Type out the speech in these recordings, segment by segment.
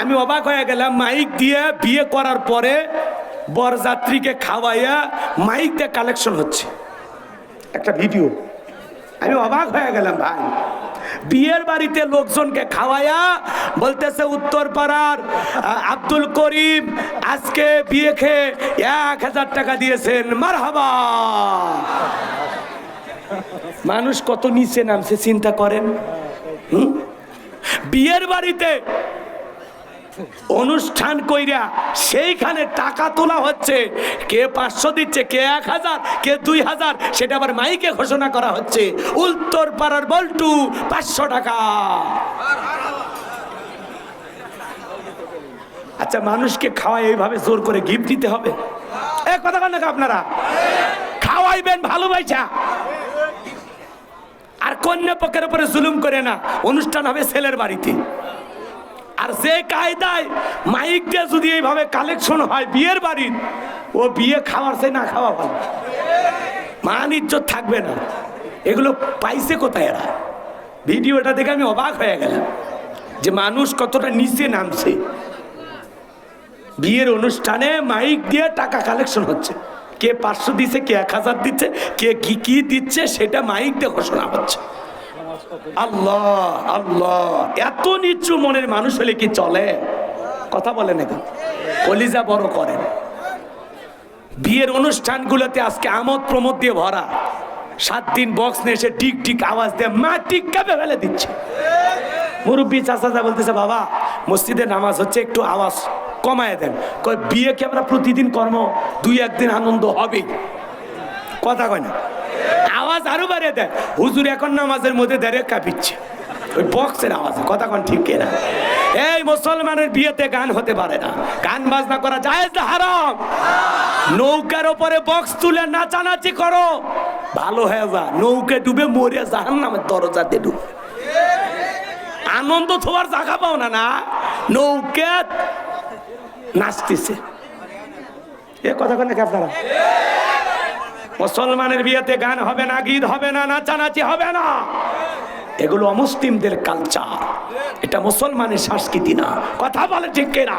আমি অবাক হয়ে গেলাম মাইক দিয়ে বিয়ে করার পরে বরযাত্রীকে খাওয়াইয়া মাইক দিয়ে কালেকশন হচ্ছে। একটা ভিডিও আমি অবাক হয়ে গেলাম ভাই। বিয়ের বাড়িতে লোকজনকে খাওয়ায়া বলতেছে উত্তর পাড়ার আব্দুল করিম আজকে বিয়ে খেয়ে এক হাজার টাকা দিয়েছেন। মার মানুষ কত নিচে নামছে, চিন্তা করেন? বিয়ের বাড়িতে অনুষ্ঠান কইরা সেইখানে টাকা তোলা হচ্ছে। কে পাঁচশো দিচ্ছে, কে এক হাজার, কে দুই হাজার, সেটা আবার মাইকে ঘোষণা করা হচ্ছে। উত্তর পাড়ার বল্টু, পাঁচশো টাকা। আচ্ছা মানুষকে খাওয়াই এইভাবে জোর করে গিফট দিতে হবে? এক কথা কন আপনারা? খাওয়াইবেন ভালোবাসা আর কন্যা পক্ষের উপরে জুলুম করে না। অনুষ্ঠান হবে ছেলের বাড়িতে। আর যে কায়দায় মাইক দিয়ে যদি এইভাবে কালেকশন হয় বিয়ের বাড়ির ও বিয়ে খাওয়ার সে না খাওয়া ভালো। মান ইজ্জত থাকবে না। এগুলো পাইছে কোথায় এরা? ভিডিওটা দেখে আমি অবাক হয়ে গেলাম যে মানুষ কতটা নিচে নামছে। বিয়ের অনুষ্ঠানে মাইক দিয়ে টাকা কালেকশন হচ্ছে। কে পাঁচশো দিচ্ছে কে এক হাজার দিচ্ছে, কে কি কি দিচ্ছে, সেটা মাইক দিয়ে ঘোষণা হচ্ছে। আল্লাহ আল্লাহ। এত নিচু মনের মানুষ হলে কি চলে? কথা বলেন এখন কলিজা বড় করেন। বিয়ের অনুষ্ঠানগুলোতে আজকে আমোদ প্রমোদ দিয়ে ভরা। সাত দিন বক্স নিয়ে এসে টিক টিক আওয়াজ দিয়ে মা টিক কাপে ফেলে দিচ্ছে। মুরব্বী চাচা বলতেছে, বাবা, মসজিদে নামাজ হচ্ছে, একটু আওয়াজ কমায় দেন। কয়, বিয়ে কি আমরা প্রতিদিন কর্ম? দুই একদিন আনন্দ হবে? কথা কয় না। আওয়াজ আরও বাড়িয়ে দেয়। হুজুর এখন নামাজের মধ্যে দাঁড়িয়ে কাঁপিচ্ছে ওই বক্সের আওয়াজে, কথা কন ঠিক কিনা? এই মুসলমানের বিয়েতে গান হতে পারে না। গান বাজনা করা না হারাম। নৌকার ওপরে বক্স তুলে নাচানাচি করো। ভালো হয়ে যা, নৌকে ডুবে মরে জাহান নামের দরজাতে ডুবে। আনন্দ তোমার জায়গা পাও না না? নৌকে নাচতেছে। এ কথা কেন আপনারা? মুসলমানের বিয়েতে গান হবে না, গীত হবে না, নাচানাচি হবে না। এগুলো অমুসলিমদের কালচার এটা মুসলমানের সংস্কৃতি না। কথা বলে ঠিক কিনা?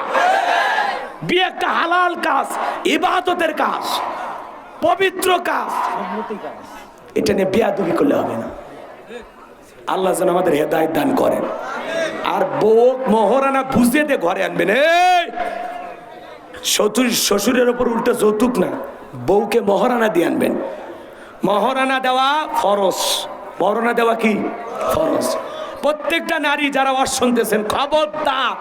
বিয়ে একটা হালাল কাজ, ইবাদতের কাজ, পবিত্র কাজ। এটা নিয়ে বিয়াদুবি করলে হবে না। আল্লাহ যেন আমাদের হেদায়ত দান করেন। আর বউ মহরানা বুঝে দিয়ে ঘরে আনবেন। শ্বশুর শ্বশুরের ওপর উল্টো যৌতুক না। বউকে মহারানা দিয়ে আনবেন। মহারানা দেওয়া ফরস মহারানা দেওয়া কি? ফরস প্রত্যেকটা নারী যারা ওয়াজ শুনতেছেন খবর খবরদার।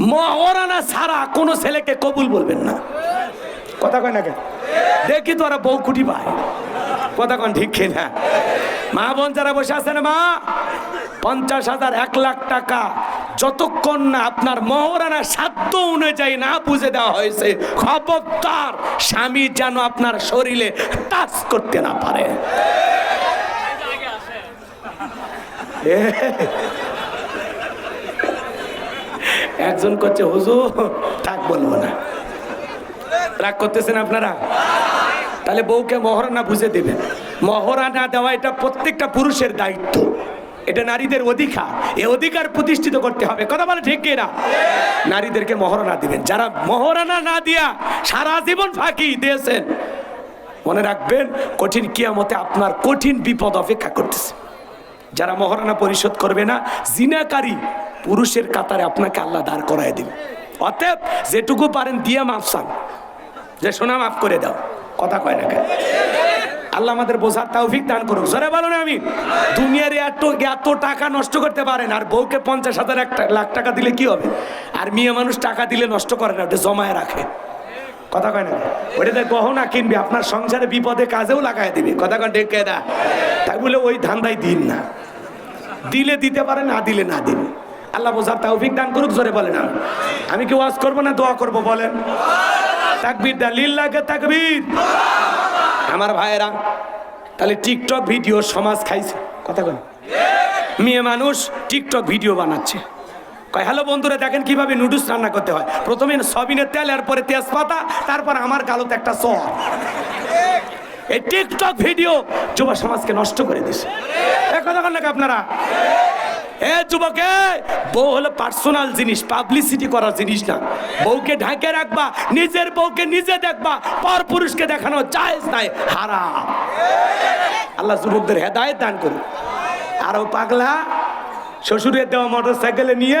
মহারানা ছাড়া কোনো ছেলেকে কবুল বলবেন না। কথা কয় না কেন? দেখি তো ওরা বউ কুটি পায়। কথা কন ঠিক কিনা? মা বোন যারা বসে আছেন মা? পঞ্চাশ হাজার, এক লাখ টাকা। যতক্ষণ না আপনার মহরানা সাধ্য অনুযায়ী না বুঝে দেওয়া হয়েছে, খবরদার স্বামী যেন আপনার শরীরে টাচ করতে না পারে। একজন করছে হুজুর, থাক বলব না। রাগ করতেছেন আপনারা? তাহলে বউকে মহরানা বুঝে দেবেন। মহারানা দেওয়া এটা প্রত্যেকটা পুরুষের দায়িত্ব। এটা নারীদের অধিকার। এই অধিকার প্রতিষ্ঠিত করতে হবে। কথা বলে ঠিক কিনা? নারীদেরকে মহারানা দিবেন। যারা মহারানা না দিয়া সারা জীবন ফাঁকি দিয়েছেন, মনে রাখবেন, কঠিন কিয়ামতে আপনার কঠিন বিপদ অপেক্ষা করতেছে। যারা মহারানা পরিশোধ করবে না, জিনাকারী পুরুষের কাতারে আপনাকে আল্লাহ দাঁড় করায় দিবে। অতএব যেটুকু পারেন, দিয়ে মাফ যে সোনা মাফ করে দাও। কথা কয় না কেন? আল্লাহ আমাদের বোঝার তৌফিক দান করুক। জোরে বলো না আমি। দুনিয়ার এত এত টাকা নষ্ট করতে পারেন, আর বউকে পঞ্চাশ হাজার এক লাখ টাকা দিলে কি হবে? আর মেয়ে মানুষ টাকা দিলে নষ্ট করে না, ওটা জমায় রাখে। কথা কয় না? ওটাতে গহনা কিনবে, আপনার সংসারে বিপদে কাজেও লাগাই দিবে। কথা কয় ডেকে দা তাই বলে ওই ধান্দাই দিন না। দিলে দিতে পারে, না দিলে না দিবে আল্লাহ বোঝার তৌফিক দান করুক, জোরে বলে না আমি কি ওয়াজ করব না দোয়া করব, বলেন। তাকবীর দা লিল্লাহকে তাকবীর। আমার ভাইয়েরা, তাহলে টিকটক ভিডিও সমাজ খাইছে। কথা বল মেয়ে মানুষ টিকটক ভিডিও বানাচ্ছে। হ্যালো বন্ধুরা, দেখেন কীভাবে নুডলস রান্না করতে হয়। প্রথমে সবিনের তেল, এরপরে তেজপাতা, তারপর আমার গালোতে একটা সর এই টিকটক ভিডিও যুব সমাজকে নষ্ট করে দিছে কথা বলেন নাকি আপনারা? এ যুবকে, বউ হলো পার্সোনাল জিনিস পাবলিসিটি করার জিনিস না। বউকে ঢাকে রাখবা, নিজের বউকে নিজে দেখবা, পর পুরুষকে দেখানো জায়েজ নাই, হারাম। আল্লাহ যুবকদের হেদায়েত দান করুন আরও পাগলা, শ্বশুরের দেওয়া মোটর সাইকেলে নিয়ে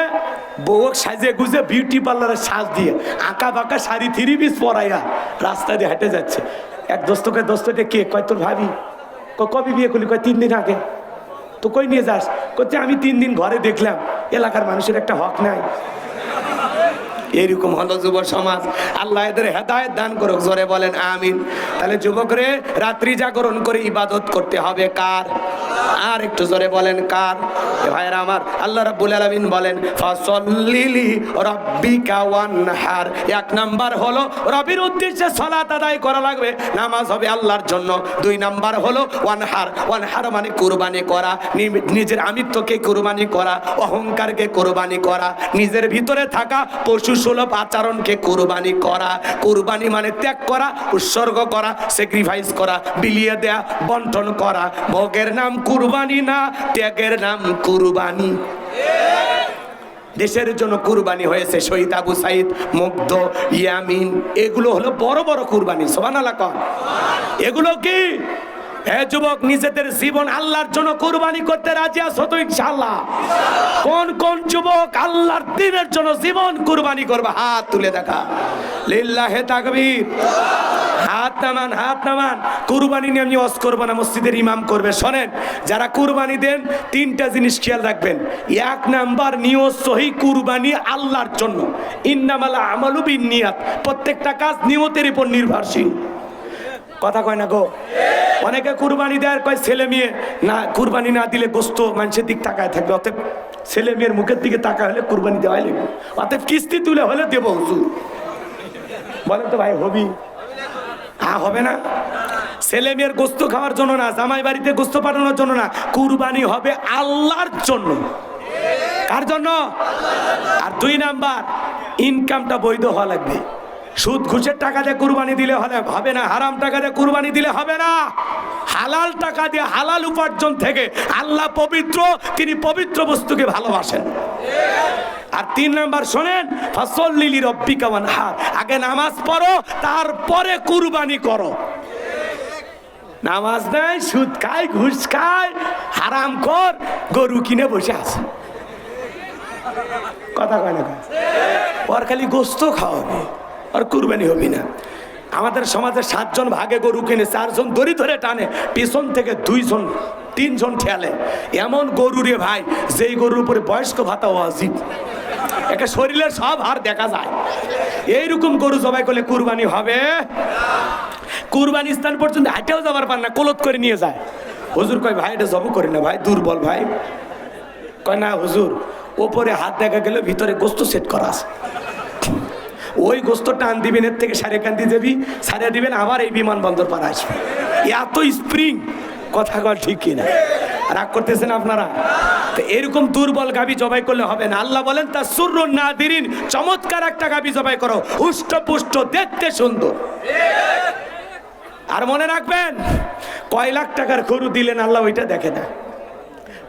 বউ সাজে গুজে বিউটি পার্লারের সাজ দিয়ে, আঁকা বাঁকা শাড়ি, থ্রি পিস পরাইয়া রাস্তা দিয়ে হেঁটে যাচ্ছে। এক দোস্তকে দোস্তটা কে? কয় তোর ভাবি? কবে বিয়ে করলি? কয়, তিন দিন আগে। তো কই নিয়ে যাস? করছে আমি তিন দিন ঘরে দেখলাম, এলাকার মানুষের একটা হক নাই। এরকম হলো যুব সমাজ। আল্লাহ এদের হেদায়ত দান করুক, জোরে বলেন, আমিন। তাহলে যুবকরে রাত্রি জাগরণ করে ইবাদত করতে হবে, কার? আর একটু জোরে বলেন, কার? এ ভাইরা আমার, আল্লাহ রাব্বুল আলামিন বলেন, ফাসাল্লিলি রাব্বিকা ওয়ানহার। এক নাম্বার হলো, রবির উদ্দেশ্যে সালাত আদায় করা লাগবে, নামাজ হবে আল্লাহর জন্য। দুই নাম্বার হলো, ওয়ানহার। ওয়ানহার মানে কুরবানি করা নিজের আমিত্বকে কুরবানি করা, অহংকারকে কুরবানি করা, নিজের ভিতরে থাকা পশু সুলভ আচরণকে কুরবানি করা। কুরবানি মানে ত্যাগ করা, উৎসর্গ করা স্যাক্রিফাইস করা, বিলিয়ে দেয়া, বন্টন করা। ভোগের নাম কুরবানি না, ত্যাগের নাম কুরবানি। দেশের জন্য কুরবানি হয়েছে শহীদ আবু সাইদ, মুগ্ধ, ইয়ামিন, এগুলো হলো বড় বড় কুরবানি কন। এগুলো কি? হে যুবক, নিজেদের জীবন আল্লাহর জন্য কুরবানি করতে রাজি আছো তো ইনশাআল্লাহ? কোন কোন যুবক আল্লাহর দিনের জন্য জীবন কুরবানি করবে? হাত তুলে দেখা। লিল্লাহে তাকবীর। হাত নামান হাত নামান। কুরবানি নিয়ে আমি অস করব না, মসজিদের ইমাম করবে। শোনেন, যারা কুরবানি দেন, তিনটা জিনিস খেয়াল রাখবেন। এক নাম্বার, নিয়ত সহি কুরবানি আল্লাহর জন্য। ইন্নামালা আমালু বিন নিয়াত প্রত্যেকটা কাজ নিয়তের উপর নির্ভরশীল। কথা কয় না গো? অনেকে কুরবানি দেয় কয়, ছেলে মেয়ে না, কুরবানি না দিলে গোস্ত মানুষের দিক তাকায় থাকবে। অতএব ছেলে মেয়ের মুখের দিকে তাকা হলে কুরবানি দেওয়াই লাগবে। অতএব কিস্তি তুলে হলে দেবো হুজুর। বলেন তো ভাই, হবি? হ্যাঁ হবে না। ছেলে মেয়ের গোস্ত খাওয়ার জন্য না, জামাই বাড়িতে গোস্ত পাঠানোর জন্য না, কুরবানি হবে আল্লাহর জন্য। কার জন্য? আর দুই নাম্বার ইনকামটা বৈধ হওয়া লাগবে। সুদ ঘুষের টাকা দিয়ে কুরবানি দিলে হলে হবে না, হারাম টাকা দিয়ে কুরবানি দিলে হবে না। হালাল টাকা দিয়ে হালাল উপার্জন থেকে আল্লাহ পবিত্র, তিনি পবিত্র বস্তুকে ভালোবাসেন। আর তিন নাম্বার শোনেন ফসল লিলি রব্বি কামান হার আগে নামাজ পড়ো, তারপরে কুরবানি করো। নামাজ নাই, সুদ খায় ঘুষ খায় হারাম কর, গরু কিনে বসে আছে। কথা কয় না? ওর খালি গোস্ত খাওয়াবে। আর কুরবানি হবি না। আমাদের সমাজে সাতজন ভাগে গরু কিনে চারজন দড়ি ধরে টানে, পিছন থেকে দুইজন, তিনজন ঠেলে। এমন গরু রে ভাই, যেই গরুর উপরে বয়স্ক ভাতা ওয়াজিব একে শরীরের সব হার দেখা যায়। এইরকম গরু জবাই করলে কুরবানি হবে? কুরবানি স্থান পর্যন্ত হাঁটেও যাবার পার না, কলত করে নিয়ে যায়। হুজুর কয়, ভাই, এটা জব করি না ভাই, দুর্বল ভাই। কয়, না হুজুর, ওপরে হাত দেখা গেলে ভিতরে গোস্ত সেট করা আছে। ওই গোস্ত টান দিবেন, এর থেকে সারে কান্দি দেবি সারে দিবেন, আবার এই বিমানবন্দর পার আসবে। এত স্প্রিং, কথা কল ঠিক কিনা? রাগ করতেছেন আপনারা? তো এরকম দুর্বল গাবি জবাই করলে হবে না। আল্লাহ বলেন, তা সুর না দিরিন চমৎকার একটা গাবি জবাই করো। হুষ্ট পুষ্ট দেখতে সুন্দর। আর মনে রাখবেন, কয় লাখ টাকার গরু দিলেন, আল্লাহ ওইটা দেখে না।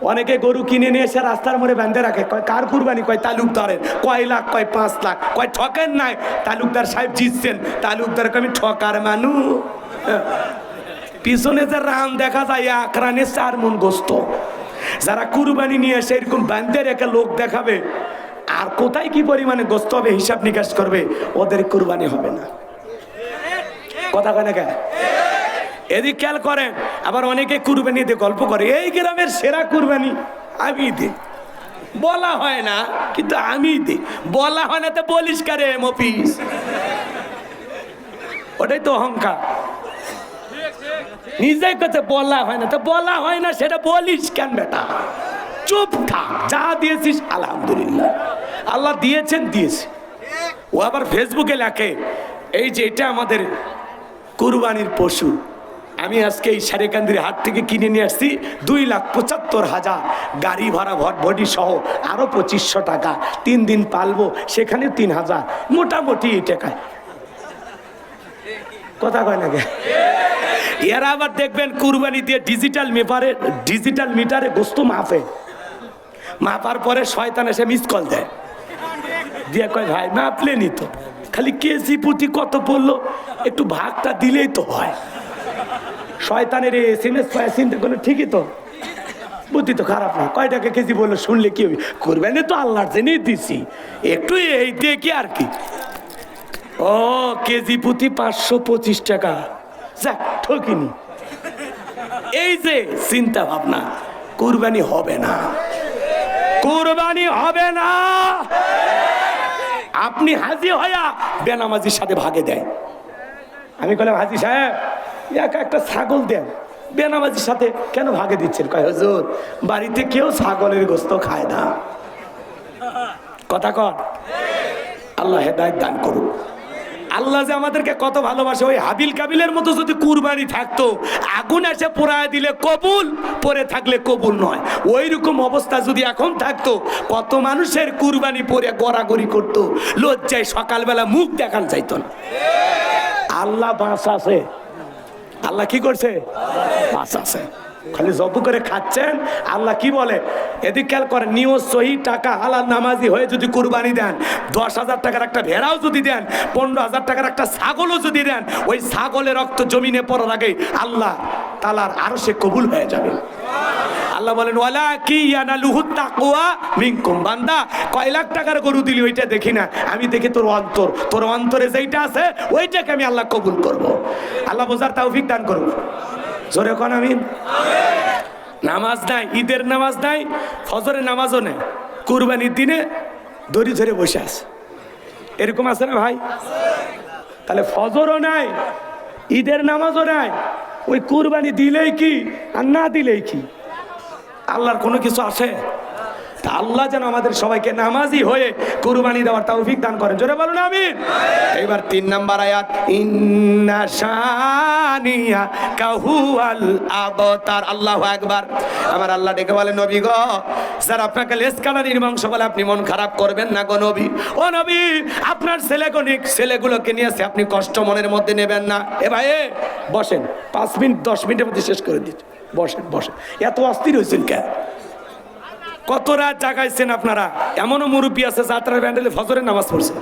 অনেকে গরু কিনে নিয়ে এসে রাস্তার মোড়ে বেঁধে রাখে। কয়, কার কুরবানি? কয়, তালুকদারের। কয় লাখ, কয় পাঁচ লাখ। কয় ঠকেন নাই। তালুকদার সাহেব জিতছেন। তালুকদার আমি ঠকার মানু। পিছনে যে রাম দেখা যায় আকরানে চার মন গোস্ত। যারা কুরবানি নিয়ে এসে এরকম বান্ধে রেখে লোক দেখাবে, আর কোথায় কি পরিমাণে গোস্ত হবে, হিসাব নিকাশ করবে, ওদের কুরবানি হবে না। কথা কয় না কেন? এদিক খেয়াল করেন, আবার অনেকে কুরবানি দিয়ে গল্প করে, এই গ্রামের সেরা কুরবানি আমি দিই। বলা হয় না, কিন্তু আমি দিই। বলা হয় না তো বলিস কারে মফিস ওটাই তো অহংকার। নিজেই কাছে বলা হয় না। তো বলা হয় না, সেটা বলিস কেন বেটা? চুপ থাক, যা দিয়েছিস, আলহামদুলিল্লাহ। আল্লাহ দিয়েছেন, দিয়েছে। ও আবার ফেসবুকে লেখে, এই যে এটা আমাদের কুরবানির পশু। আমি আজকে এই সারেকান্দির হাট থেকে কিনে নিয়ে আসছি দুই লাখ পঁচাত্তর হাজার। গাড়ি ভাড়া ভট বডি সহ আরও পঁচিশশো টাকা। তিন দিন পালবো, সেখানে তিন হাজার। মোটামুটি এই টাকায়। কথা কয় না? এরা আবার দেখবেন কুরবানি দিয়ে ডিজিটাল মেপারে ডিজিটাল মিটারে গোস্ত মাপে। মাপার পরে শয়তান এসে মিস কল দেয়। দিয়ে কয়, ভাই মাপলেনি তো। খালি কেজি প্রতি কত পড়ল? একটু ভাগটা দিলেই তো হয়। শয়তানের এস এম এস চিন্তা করলে ঠিকই তো। বুদ্ধি তো খারাপ না। কয় টাকা কেজি বলল শুনলে কি হবে? কোরবানি তো আল্লাহর জেনেই দিছি। একটু এই দিয়ে কি আর কি। ও, কেজি প্রতি পাঁচশো পঁচিশ টাকা। যাক, ঠকিনি। এই যে, চিন্তা ভাবনা। কুরবানি হবে না। কুরবানি হবে না। আপনি হাজি হয়া বেনামাজির সাথে ভাগে দেয়। আমি বললাম হাজি সাহেব একা একটা ছাগল দেন। বেনামাজির সাথে কেন ভাগে দিচ্ছেন? কয়, হুজুর, বাড়িতে কেউ ছাগলের গোস্ত খায় না। কথা কর আল্লাহ হেদায়ত দান করুক আল্লাহ যে আমাদেরকে কত ভালোবাসে, ওই হাবিল কাবিলের মতো যদি কুরবানি থাকতো, আগুন এসে পোড়ায় দিলে কবুল, পরে থাকলে কবুল নয়। ওই রকম অবস্থা যদি এখন থাকতো, কত মানুষের কুরবানি পরে গড়াগড়ি করতো, লজ্জায় সকালবেলা মুখ দেখান চাইতো না। আল্লাহ বাঁশ আছে আল্লাহ কি করছে? আছে। খালি জব করে খাচ্ছেন। আল্লাহ কি বলে? এদিক খেয়াল করেন নিয় সহি, টাকা হালাল, নামাজি হয়ে যদি কুরবানি দেন, দশ হাজার টাকার একটা ভেড়াও যদি দেন, পনেরো হাজার টাকার একটা ছাগলও যদি দেন, ওই ছাগলের রক্ত জমিনে পড়ার আগে আল্লাহ তালার আরও সে কবুল হয়ে যাবে। আল্লাহ বলেন, ওয়ালা কি ইয়ানালুহু তাকওয়া মিনকুম? বান্দা, কয় লাখ টাকার গরু দিলি, ওইটা দেখি না। আমি দেখি তোর অন্তর। তোর অন্তরে যেইটা আছে, ওইটাকে আমি আল্লাহ কবুল করব। আল্লাহ বোঝার তৌফিক দান করব জোরে কোন আমি নামাজ নাই, ঈদের নামাজ নাই, ফজরের নামাজও নেই। কুরবানির দিনে দড়ি ধরে বসে আছে। এরকম আছে না ভাই? তাহলে ফজরও নাই, ঈদের নামাজও নাই। ওই কুরবানি দিলেই কি আর না দিলেই কি? আল্লাহর কোনো কিছু আছে? তা আল্লাহ যেন আমাদের সবাইকে নামাজি হয়ে কুরবানি দেওয়ার তৌফিক দান করেন। জোরে বলুন আমি এবার তিন নাম্বার আয়াত, ইন্না শানিয়া কাহুয়াল আবতার। আল্লাহু আকবার। আমার আল্লাহ ডেকে বলে, নবী গো স্যার আপনাকে লেস কানারির মাংস বলে, আপনি মন খারাপ করবেন না গো নবী। ও নবী, আপনার ছেলেগণিক ছেলেগুলোকে নিয়ে আসে আপনি কষ্ট মনের মধ্যে নেবেন না। এ ভাই বসেন। পাঁচ মিনিট, দশ মিনিটের মধ্যে শেষ করে দিচ্ছি। বসেন বসেন। এত অস্থির হয়েছেন কেন? কত রাত জাগাইছেন আপনারা? এমনও মুরব্বী আছে যাত্রার ব্যান্ডেলে ফজরের নামাজ পড়ছে।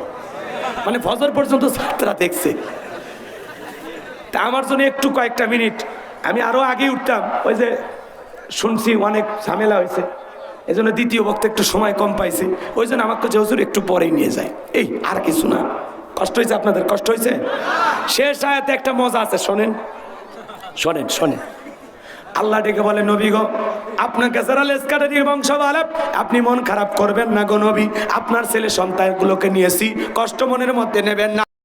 মানে ফজর পর্যন্ত যাত্রা দেখছে। তা আমার জন্য একটু কয়েকটা মিনিট। আমি আরও আগে উঠতাম। ওই যে শুনছি অনেক ঝামেলা হয়েছে এই জন্য দ্বিতীয় বক্তা একটু সময় কম পাইছে। ওই জন্য আমার যে হজুর একটু পরেই নিয়ে যায়। এই, আর কিছু না। কষ্ট হয়েছে আপনাদের? কষ্ট হয়েছে শেষ আয়াতে একটা মজা আছে, শোনেন। শোনেন শোনেন। আল্লাহ ডেকে বলে, নবী গো, আপনাকে যারা লেসকাটারির বংশ বলে আপনি মন খারাপ করবেন না গো নবী। আপনার ছেলে সন্তানগুলোকে নিয়েছি, কষ্ট মনের মধ্যে নেবেন না।